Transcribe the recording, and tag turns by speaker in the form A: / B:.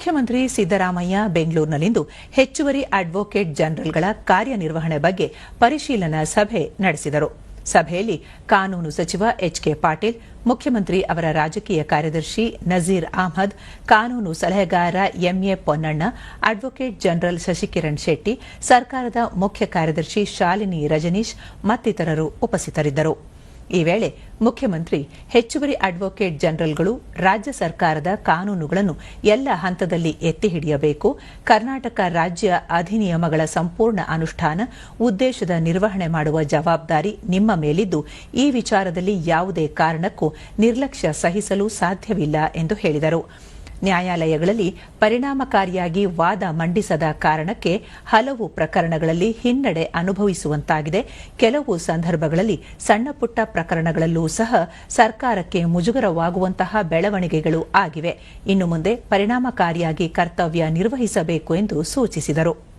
A: ಮುಖ್ಯಮಂತ್ರಿ ಸಿದ್ದರಾಮಯ್ಯ ಬೆಂಗಳೂರಿನಲ್ಲಿಂದು ಹೆಚ್ಚುವರಿ ಅಡ್ವೊಕೇಟ್ ಜನರಲ್ಗಳ ಕಾರ್ಯನಿರ್ವಹಣೆ ಬಗ್ಗೆ ಪರಿಶೀಲನಾ ಸಭೆ ನಡೆಸಿದರು. ಸಭೆಯಲ್ಲಿ ಕಾನೂನು ಸಚಿವ ಎಚ್ಕೆ ಪಾಟೀಲ್, ಮುಖ್ಯಮಂತ್ರಿ ಅವರ ರಾಜಕೀಯ ಕಾರ್ಯದರ್ಶಿ ನಜೀರ್ ಅಹ್ಮದ್, ಕಾನೂನು ಸಲಹೆಗಾರ M A Ponnanna, advocate general Shashikiran Shetty, ಸರ್ಕಾರದ ಮುಖ್ಯ ಕಾರ್ಯದರ್ಶಿ ಶಾಲಿನಿ ರಜನೀಶ್ ಮತ್ತಿತರರು ಉಪಸ್ಥಿತರಿದ್ದರು. ಈ ವೇಳೆ ಮುಖ್ಯಮಂತ್ರಿ, ಹೆಚ್ಚುವರಿ ಅಡ್ವೊಕೇಟ್ ಜನರಲ್ಗಳು, ರಾಜ್ಯ ಸರ್ಕಾರದ ಕಾನೂನುಗಳನ್ನು ಎಲ್ಲ ಹಂತದಲ್ಲಿ ಎತ್ತಿ ಹಿಡಿಯಬೇಕು. ಕರ್ನಾಟಕ ರಾಜ್ಯ ಅಧಿನಿಯಮಗಳ ಸಂಪೂರ್ಣ ಅನುಷ್ಠಾನ ಉದ್ದೇಶದ ನಿರ್ವಹಣೆ ಮಾಡುವ ಜವಾಬ್ದಾರಿ ನಿಮ್ಮ ಮೇಲಿದ್ದು, ಈ ವಿಚಾರದಲ್ಲಿ ಯಾವುದೇ ಕಾರಣಕ್ಕೂ ನಿರ್ಲಕ್ಷ್ಯ ಸಹಿಸಲು ಸಾಧ್ಯವಿಲ್ಲ ಎಂದು ಹೇಳಿದರು. ನ್ಯಾಯಾಲಯಗಳಲ್ಲಿ ಪರಿಣಾಮಕಾರಿಯಾಗಿ ವಾದ ಮಂಡಿಸದ ಕಾರಣಕ್ಕೆ ಹಲವು ಪ್ರಕರಣಗಳಲ್ಲಿ ಹಿನ್ನಡೆ ಅನುಭವಿಸುವಂತಾಗಿದೆ. ಕೆಲವು ಸಂದರ್ಭಗಳಲ್ಲಿ ಸಣ್ಣಪುಟ್ಟ ಪ್ರಕರಣಗಳಲ್ಲೂ ಸಹ ಸರ್ಕಾರಕ್ಕೆ ಮುಜುಗರವಾಗುವಂತಹ ಬೆಳವಣಿಗೆಗಳು ಆಗಿವೆ. ಇನ್ನು ಮುಂದೆ ಪರಿಣಾಮಕಾರಿಯಾಗಿ ಕರ್ತವ್ಯ ನಿರ್ವಹಿಸಬೇಕು ಎಂದು ಸೂಚಿಸಿದರು.